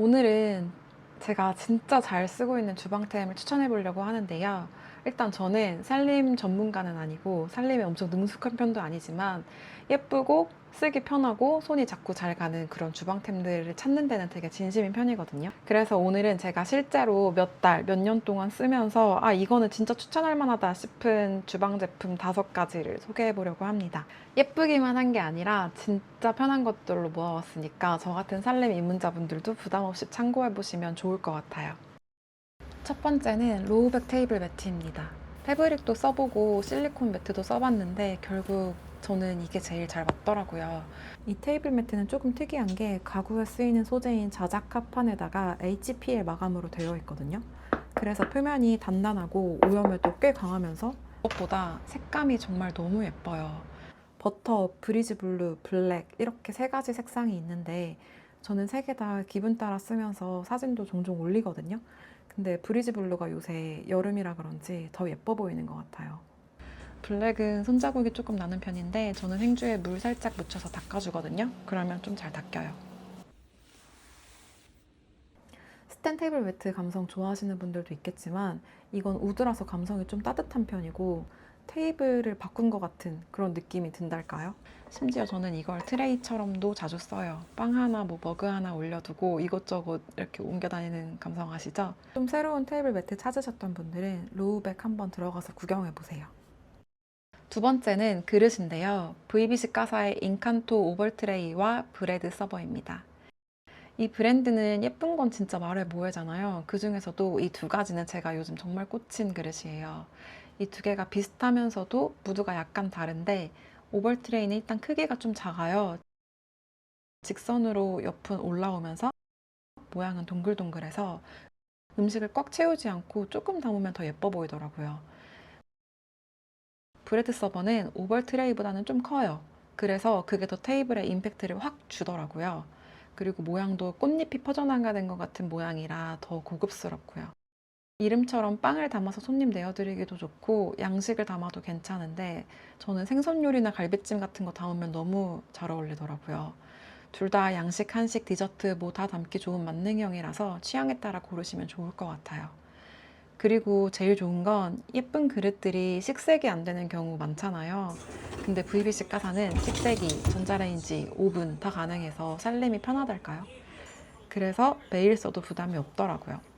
오늘은 제가 진짜 잘 쓰고 있는 주방템을 추천해 보려고 하는데요. 일단 저는 살림 전문가는 아니고 살림에 엄청 능숙한 편도 아니지만 예쁘고 쓰기 편하고 손이 자꾸 잘 가는 그런 주방템들을 찾는 데는 되게 진심인 편이거든요. 그래서 오늘은 제가 실제로 몇 달, 몇 년 동안 쓰면서 아, 이거는 진짜 추천할 만하다 싶은 주방 제품 다섯 가지를 소개해 보려고 합니다. 예쁘기만 한 게 아니라 진짜 편한 것들로 모아왔으니까 저 같은 살림 입문자분들도 부담 없이 참고해 보시면 좋을 것 같아요. 첫 번째는 로우백 테이블 매트입니다. 패브릭도 써보고 실리콘 매트도 써봤는데 결국 저는 이게 제일 잘 맞더라고요. 이 테이블 매트는 조금 특이한 게 가구에 쓰이는 소재인 자작 합판에다가 HPL 마감으로 되어 있거든요. 그래서 표면이 단단하고 오염에도 꽤 강하면서 무엇보다 색감이 정말 너무 예뻐요. 버터, 브리즈 블루, 블랙 이렇게 세 가지 색상이 있는데 저는 세 개 다 기분 따라 쓰면서 사진도 종종 올리거든요. 근데 브리즈 블루가 요새 여름이라 그런지 더 예뻐 보이는 것 같아요. 블랙은 손자국이 조금 나는 편인데 저는 행주에 물 살짝 묻혀서 닦아주거든요. 그러면 좀 잘 닦여요. 스탠 테이블 매트 감성 좋아하시는 분들도 있겠지만 이건 우드라서 감성이 좀 따뜻한 편이고 테이블을 바꾼 것 같은 그런 느낌이 든달까요? 심지어 저는 이걸 트레이처럼도 자주 써요. 빵 하나, 뭐 머그 하나 올려두고 이것저것 이렇게 옮겨 다니는 감성 아시죠? 좀 새로운 테이블 매트 찾으셨던 분들은 로우백 한번 들어가서 구경해 보세요. 두 번째는 그릇인데요. VBC 가사의 인칸토 오벌트레이와 브레드 서버입니다. 이 브랜드는 예쁜 건 진짜 말해 뭐해잖아요. 그 중에서도 이 두 가지는 제가 요즘 정말 꽂힌 그릇이에요. 이 두 개가 비슷하면서도 무드가 약간 다른데 오벌트레이는 일단 크기가 좀 작아요. 직선으로 옆은 올라오면서 모양은 동글동글해서 음식을 꽉 채우지 않고 조금 담으면 더 예뻐 보이더라고요. 브레드 서버는 오벌 트레이보다는 좀 커요. 그래서 그게 더 테이블에 임팩트를 확 주더라고요. 그리고 모양도 꽃잎이 퍼져나가는 것 같은 모양이라 더 고급스럽고요. 이름처럼 빵을 담아서 손님 내어드리기도 좋고 양식을 담아도 괜찮은데 저는 생선 요리나 갈비찜 같은 거 담으면 너무 잘 어울리더라고요. 둘 다 양식, 한식, 디저트 뭐 다 담기 좋은 만능형이라서 취향에 따라 고르시면 좋을 것 같아요. 그리고 제일 좋은 건 예쁜 그릇들이 식색이 안 되는 경우 많잖아요. 근데 VBC 가사는 식세기, 전자레인지, 오븐 다 가능해서 살림이 편하달까요? 그래서 매일 써도 부담이 없더라고요.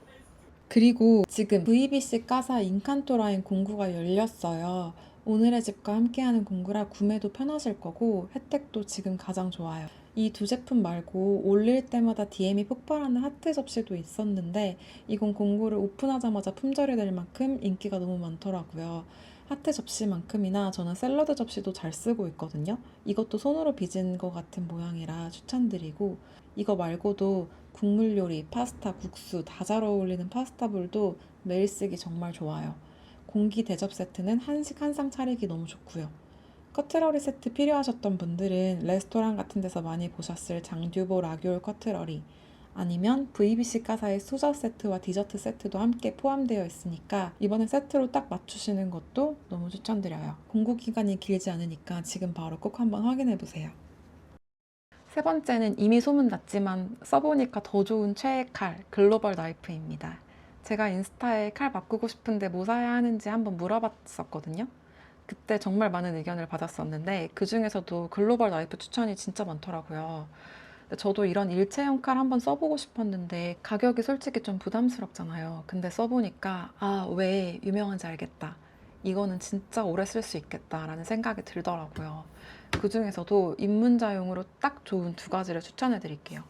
그리고 지금 VBC 가사 인칸토 라인 공구가 열렸어요. 오늘의 집과 함께하는 공구라 구매도 편하실 거고 혜택도 지금 가장 좋아요. 이 두 제품 말고 올릴 때마다 DM이 폭발하는 하트 접시도 있었는데 이건 공구를 오픈하자마자 품절이 될 만큼 인기가 너무 많더라고요. 하트 접시만큼이나 저는 샐러드 접시도 잘 쓰고 있거든요. 이것도 손으로 빚은 것 같은 모양이라 추천드리고 이거 말고도 국물 요리, 파스타, 국수 다 잘 어울리는 파스타볼도 매일 쓰기 정말 좋아요. 공기 대접 세트는 한식 한 상 차리기 너무 좋고요. 커트러리 세트 필요하셨던 분들은 레스토랑 같은 데서 많이 보셨을 장듀보 라귤 커트러리 아니면 VBC 가사의 수저 세트와 디저트 세트도 함께 포함되어 있으니까 이번에 세트로 딱 맞추시는 것도 너무 추천드려요. 공구 기간이 길지 않으니까 지금 바로 꼭 한번 확인해 보세요. 세 번째는 이미 소문났지만 써보니까 더 좋은 최애 칼 글로벌 나이프입니다. 제가 인스타에 칼 바꾸고 싶은데 뭐 사야 하는지 한번 물어봤었거든요. 그때 정말 많은 의견을 받았었는데 그 중에서도 글로벌 나이프 추천이 진짜 많더라고요. 저도 이런 일체형 칼 한번 써보고 싶었는데 가격이 솔직히 좀 부담스럽잖아요. 근데 써보니까 아, 왜 유명한지 알겠다. 이거는 진짜 오래 쓸 수 있겠다라는 생각이 들더라고요. 그 중에서도 입문자용으로 딱 좋은 두 가지를 추천해 드릴게요.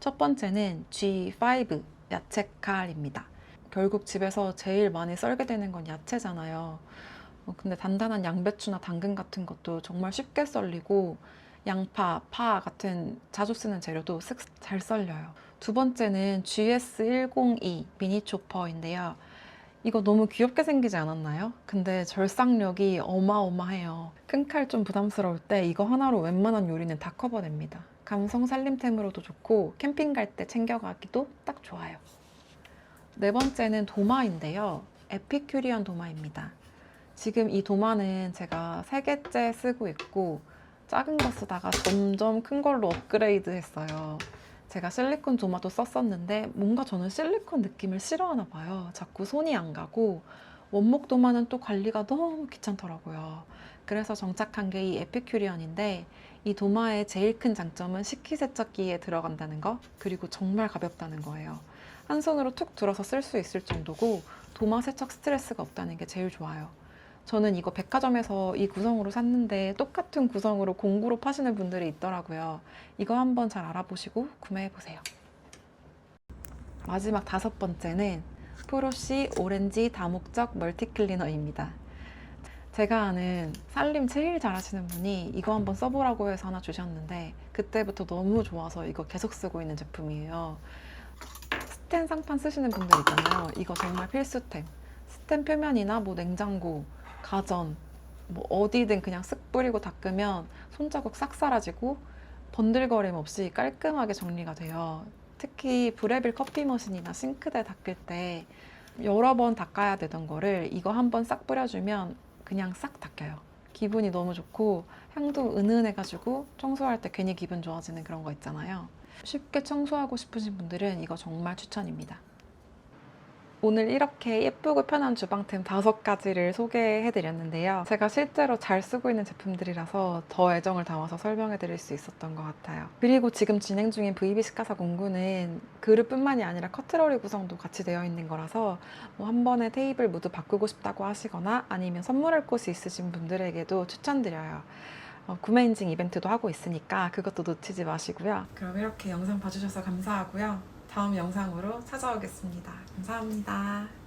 첫 번째는 G5 야채 칼입니다. 결국 집에서 제일 많이 썰게 되는 건 야채잖아요. 어, 근데 단단한 양배추나 당근 같은 것도 정말 쉽게 썰리고 양파, 파 같은 자주 쓰는 재료도 쓱 잘 썰려요. 두 번째는 GS102 미니 초퍼인데요. 이거 너무 귀엽게 생기지 않았나요? 근데 절삭력이 어마어마해요. 큰 칼 좀 부담스러울 때 이거 하나로 웬만한 요리는 다 커버됩니다. 감성 살림템으로도 좋고 캠핑 갈 때 챙겨가기도 딱 좋아요. 네 번째는 도마인데요. 에피큐리언 도마입니다. 지금 이 도마는 제가 세 개째 쓰고 있고 작은 거 쓰다가 점점 큰 걸로 업그레이드 했어요. 제가 실리콘 도마도 썼었는데 뭔가 저는 실리콘 느낌을 싫어하나 봐요. 자꾸 손이 안 가고 원목 도마는 또 관리가 너무 귀찮더라고요. 그래서 정착한 게 이 에피큐리언인데 이 도마의 제일 큰 장점은 식기세척기에 들어간다는 거 그리고 정말 가볍다는 거예요. 한 손으로 툭 들어서 쓸 수 있을 정도고 도마 세척 스트레스가 없다는 게 제일 좋아요. 저는 이거 백화점에서 이 구성으로 샀는데 똑같은 구성으로 공구로 파시는 분들이 있더라고요. 이거 한번 잘 알아보시고 구매해 보세요. 마지막 다섯 번째는 프로시 오렌지 다목적 멀티 클리너입니다. 제가 아는 살림 제일 잘하시는 분이 이거 한번 써보라고 해서 하나 주셨는데 그때부터 너무 좋아서 이거 계속 쓰고 있는 제품이에요. 스텐 상판 쓰시는 분들 있잖아요. 이거 정말 필수템. 스텐 표면이나 뭐 냉장고, 가전, 뭐 어디든 그냥 쓱 뿌리고 닦으면 손자국 싹 사라지고 번들거림 없이 깔끔하게 정리가 돼요. 특히 브레빌 커피 머신이나 싱크대 닦을 때 여러 번 닦아야 되던 거를 이거 한 번 싹 뿌려주면 그냥 싹 닦여요. 기분이 너무 좋고 향도 은은해가지고 청소할 때 괜히 기분 좋아지는 그런 거 있잖아요. 쉽게 청소하고 싶으신 분들은 이거 정말 추천입니다. 오늘 이렇게 예쁘고 편한 주방템 다섯 가지를 소개해 드렸는데요. 제가 실제로 잘 쓰고 있는 제품들이라서 더 애정을 담아서 설명해 드릴 수 있었던 것 같아요. 그리고 지금 진행 중인 VB 시카사 공구는 그릇뿐만이 아니라 커트러리 구성도 같이 되어 있는 거라서 뭐 한 번에 테이블 모두 바꾸고 싶다고 하시거나 아니면 선물할 곳이 있으신 분들에게도 추천드려요. 어, 구매 인증 이벤트도 하고 있으니까 그것도 놓치지 마시고요. 그럼 이렇게 영상 봐주셔서 감사하고요. 다음 영상으로 찾아오겠습니다. 감사합니다.